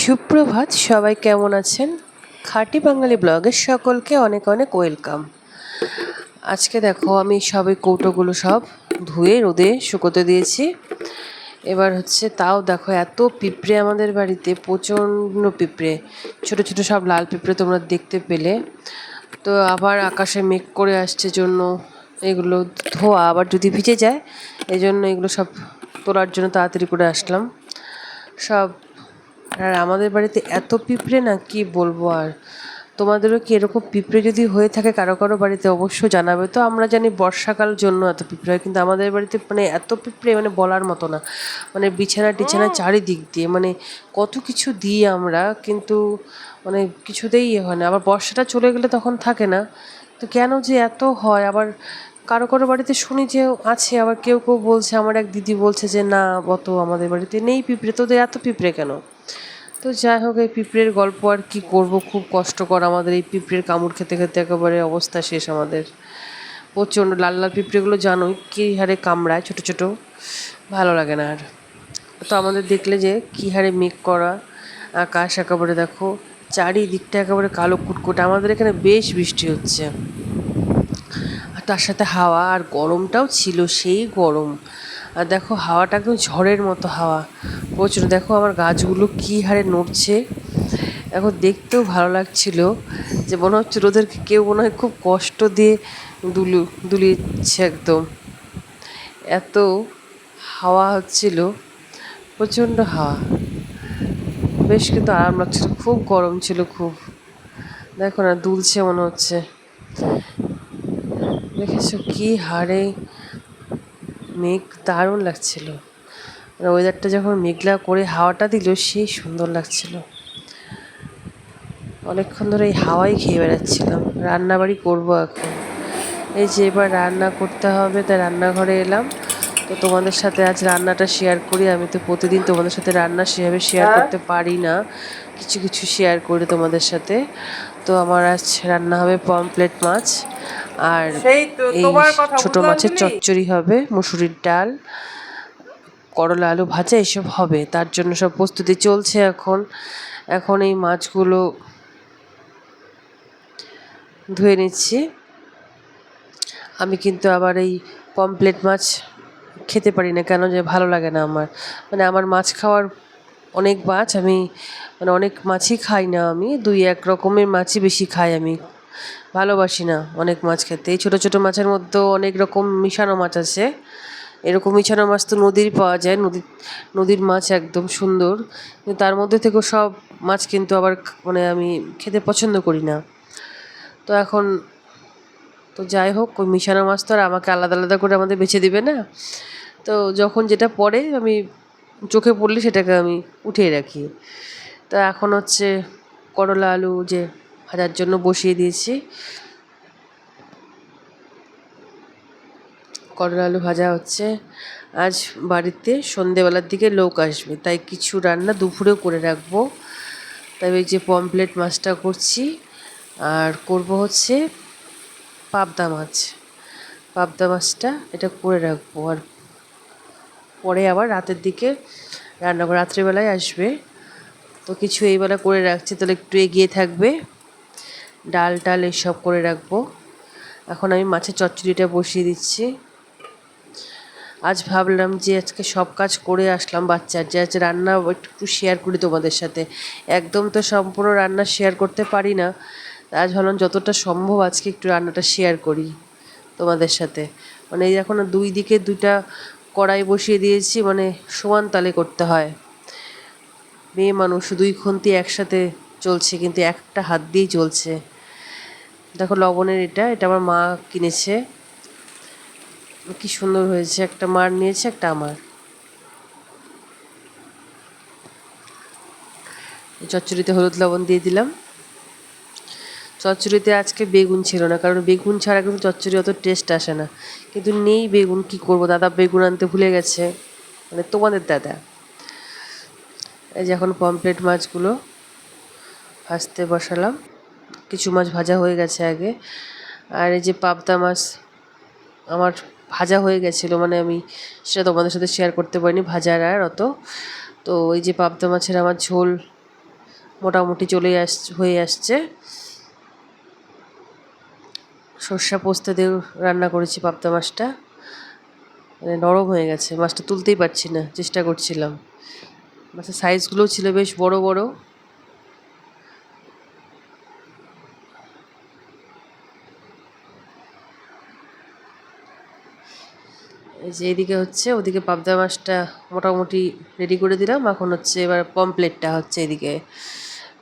সুপ্রভাত, সবাই কেমন আছেন? খাঁটি বাঙালি ব্লগের সকলকে অনেক অনেক ওয়েলকাম। আজকে দেখো, আমি সবে কৌটোগুলো সব ধুয়ে, রোদে শুকোতে দিয়েছি। এবার হচ্ছে তাও দেখো, এত পিঁপড়ে আমাদের বাড়িতে, প্রচণ্ড পিঁপড়ে। ছোট ছোট সব লাল পিঁপড়ে তোমরা দেখতে পেলে। তো আবার আকাশে মেঘ করে আসছে জন্য এগুলো ধোয়া আবার যদি ভিজে যায় এই জন্য এগুলো সব তোলার জন্য তাড়াতাড়ি করে আসলাম। সব আর আমাদের বাড়িতে এত পিঁপড়ে না, কি বলব আর? তোমাদেরও কি এরকম পিঁপড়ে যদি হয়ে থাকে, কারও কারও বাড়িতে অবশ্যই জানাবে। তো আমরা জানি বর্ষাকাল জন্য এত পিঁপড়ে হয়, কিন্তু আমাদের বাড়িতে মানে এত পিঁপড়ে মানে বলার মতো না। মানে বিছানা টিছানা চারিদিক দিয়ে মানে কত কিছু দিই আমরা, কিন্তু মানে কিছুতেই ইয়ে হয় না। আবার বর্ষাটা চলে গেলে তখন থাকে না। তো কেন যে এত হয়? আবার কারও কারও বাড়িতে শুনি যে আছে, আবার কেউ কেউ বলছে, আমার এক দিদি বলছে যে, না, অত আমাদের বাড়িতে নেই পিঁপড়ে। তোদের এত পিঁপড়ে কেন? তো যাই হোক, এই পিঁপড়ের গল্প আর কি করব? খুব কষ্টকর আমাদের এই পিঁপড়ের কামড় খেতে খেতে একেবারে অবস্থা শেষ আমাদের। প্রচণ্ড লাল লাল পিঁপড়েগুলো জানোই কী হারে কামড়ায়, ছোট ছোট। ভালো লাগে না আর। তো আমাদের দেখলে যে কী হারে মেঘ করা, আকাশ একেবারে দেখো, চারিদিকটা একেবারে কালো কুটকুট। আমাদের এখানে বেশ বৃষ্টি হচ্ছে। তার সাথে হাওয়া আর গরমটাও ছিল সেই গরম। আর দেখো হাওয়াটা একদম ঝড়ের মতো হাওয়া। প্রচুর দেখো আমার গাছগুলো কী হারে নড়ছে। এখন দেখতেও ভালো লাগছিল যে মনে হচ্ছে ওদেরকে কেউ মনে হয় খুব কষ্ট দিয়ে দুলু, দুলিয়েছে একদম। এত হাওয়া হচ্ছিল, প্রচণ্ড হাওয়া। বেশ কিন্তু আরাম লাগছিল, খুব গরম ছিল, খুব। দেখো না, দুলছে মনে হচ্ছে। দেখেছ কি হারে মেঘ দারুণ লাগছিল। ওয়েদারটা যখন মেঘলা করে হাওয়াটা দিল, সেই সুন্দর লাগছিল। অনেকক্ষণ ধরে এই হাওয়াই খেয়ে বেড়াচ্ছিলাম। রান্নাবাড়ি করব এখন। এই যে এবার রান্না করতে হবে তাই রান্নাঘরে এলাম। তো তোমাদের সাথে আজ রান্নাটা শেয়ার করি। আমি তো প্রতিদিন তোমাদের সাথে রান্না সেভাবে শেয়ার করতে পারি না। কিছু কিছু শেয়ার করি তোমাদের সাথে। তো আমার আজ রান্না হবে পমপ্লেট মাছ। আর এই ছোট মাছের চচ্চড়ি হবে মুসুরির ডাল করলা আলু ভাজা এসব হবে। তার জন্য সব প্রস্তুতি চলছে এখন। এখন এই মাছগুলো ধুয়ে নিচ্ছি। আমি কিন্তু আবার এই পমপ্লেট মাছ খেতে পারি না কেন যে ভালো লাগে না আমার। মানে আমার মাছ খাওয়ার অনেক মাছ আমি মানে অনেক মাছই খাই না আমি, দুই এক রকমের মাছই বেশি খাই আমি। ভালোবাসি না অনেক মাছ খেতে। এই ছোটো ছোটো মাছের মধ্যেও অনেক রকম মিশানো মাছ আছে। এরকম মিশানো মাছ তো নদীর পাওয়া যায়, নদীর নদীর মাছ একদম সুন্দর। কিন্তু তার মধ্যে থেকেও সব মাছ কিন্তু আবার মানে আমি খেতে পছন্দ করি না। তো এখন তো যাই হোক, ওই মিশানো মাছ তো আর আমাকে আলাদা আলাদা করে আমাদের বেছে দিবে না। তো যখন যেটা পড়ে, আমি চোখে পড়লে সেটাকে আমি উঠিয়ে রাখি। তো এখন হচ্ছে করলা আলু যে ভাজার জন্য বসিয়ে দিয়েছি। করলা আলু ভাজা হচ্ছে। আজ বাড়িতে সন্ধেবেলার দিকে লোক আসবে, তাই কিছু রান্না দুপুরেও করে রাখব। তাই এই যে পমপ্লেট মাছটা করছি। আর করব হচ্ছে পাবদা মাছ। পাবদা মাছটা এটা করে রাখব আর পরে আবার রাতের দিকে রান্না করে রাত্রিবেলায় আসবে। তো কিছু এইবেলা করে রাখছি, তাহলে একটু এগিয়ে থাকবে। ডাল টাল এসব করে রাখব। এখন আমি মাছের চচ্চড়িটা বসিয়ে দিচ্ছি। আজ ভাবলাম যে আজকে সব কাজ করে আসলাম বাচ্চার, যে আজ রান্না একটু শেয়ার করি তোমাদের সাথে। একদম তো সম্পূর্ণ রান্না শেয়ার করতে পারি না। আজ ভাবলাম যতটা সম্ভব আজকে একটু রান্নাটা শেয়ার করি তোমাদের সাথে। মানে এই এখন দুই দিকে দুইটা কড়াই বসিয়ে দিয়েছি মানে সমান তালে করতে হয়। মেয়ে মানুষ, দুই খুন্তি একসাথে চলছে, কিন্তু একটা হাত দিয়েই চলছে। দেখো লবণের এটা এটা আমার মা কিনেছে। কি সুন্দর হয়েছে, একটা মার নিয়েছে, একটা আমার। চচ্চড়িতে হলুদ লবণ দিয়ে দিলাম। চচ্চড়িতে আজকে বেগুন ছিল না, কারণ বেগুন ছাড়া কিন্তু চচ্চড়ি অত টেস্ট আসে না। কিন্তু নেই বেগুন, কি করব? দাদা বেগুন আনতে ভুলে গেছে। মানে তোমাদের দাদা। এই যে এখন পমপ্লেট মাছগুলো ভাজতে বসালাম। কিছু মাছ ভাজা হয়ে গেছে আগে। আর এই যে পাবদা মাছ আমার ভাজা হয়ে গেছিল মানে আমি সেটা তোমাদের সাথে শেয়ার করতে পারিনি, ভাজার আর অত। তো এই যে পাবদা মাছের আমার ঝোল মোটামুটি চলে আস, হয়ে আসছে। সর্ষা পোস্ত দিয়ে রান্না করেছি পাবদা মাছটা। মানে নরম হয়ে গেছে, মাছটা তুলতেই পারছি না, চেষ্টা করছিলাম। মাছের সাইজগুলোও ছিল বেশ বড় বড়। এই যে এদিকে হচ্ছে, ওদিকে পাবদা মাছটা মোটামুটি রেডি করে দিলাম। এখন হচ্ছে এবার পমপ্লেটটা হচ্ছে এদিকে।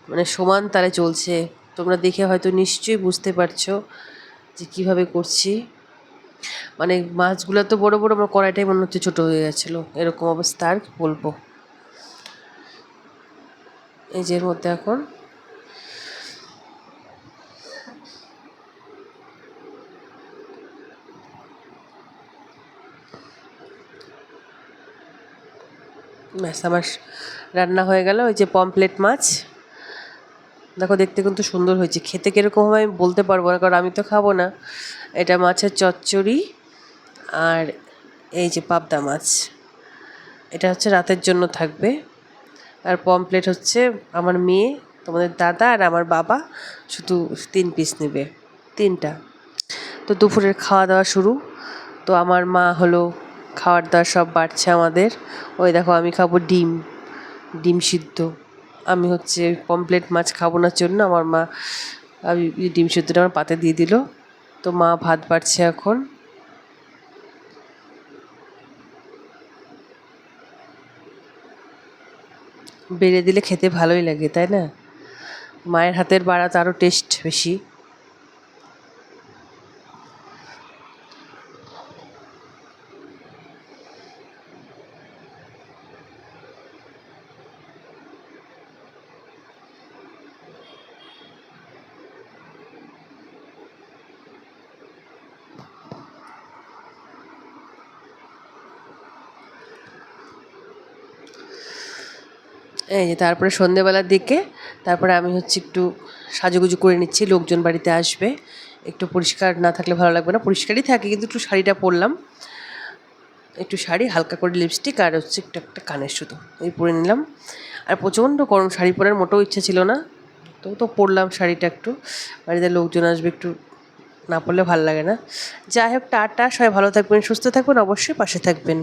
মানে সমান তালে চলছে। তোমরা দেখে হয়তো নিশ্চয়ই বুঝতে পারছ। যে কীভাবে করছি? মানে মাছগুলো তো বড় বড়, আমার কড়াইটাই মনে হচ্ছে ছোটো হয়ে গেছিল। এরকম অবস্থা আর বলব? এই যে এর মধ্যে এখন ব্যাস, আমার রান্না হয়ে গেল। ওই যে পমপ্লেট মাছ। দেখো, দেখতে কিন্তু সুন্দর হয়েছে। খেতে কীরকম হবে আমি বলতে পারব না, কারণ আমি তো খাব না। এটা মাছের চচ্চড়ি আর এই যে পাবদা মাছ। এটা হচ্ছে রাতের জন্য থাকবে। আর পমপ্লেট হচ্ছে আমার মেয়ে, তোমাদের দাদা আর আমার বাবা। শুধু তিন পিস নেবে, তিনটা। তো দুপুরের খাওয়া দাওয়া শুরু। তো আমার মা হলো খাওয়ার দাওয়ার সব বাড়ছে আমাদের। ওই দেখো, আমি খাব ডিম ডিম সিদ্ধ। আমি হচ্ছে পমপ্লেট মাছ খাব না জন্য আমার মা ডিম সেদ্ধটা আমার পাতে দিয়ে দিল। তো মা ভাত বাড়ছে এখন। বেড়ে দিলে খেতে ভালোই লাগে, তাই না? মায়ের হাতের বাড়া আরও টেস্ট বেশি। এই যে তারপরে সন্ধেবেলার দিকে, তারপরে আমি হচ্ছে একটু সাজুগুজু করে নিচ্ছি, লোকজন বাড়িতে আসবে। একটু পরিষ্কার না থাকলে ভালো লাগবে না, পরিষ্কারই থাকে কিন্তু একটু শাড়িটা পরলাম। একটু শাড়ি, হালকা করে লিপস্টিক আর হচ্ছে একটু একটা কানের শুধু এই পরে নিলাম। আর প্রচণ্ড গরম, শাড়ি পরার মোটেও ইচ্ছে ছিল না, তো তো পরলাম শাড়িটা একটু। বাড়িতে লোকজন আসবে একটু, না পরলে ভালো লাগে না। যাই হোক, টাটা, সবাই ভালো থাকবেন, সুস্থ থাকবেন, অবশ্যই পাশে থাকবেন।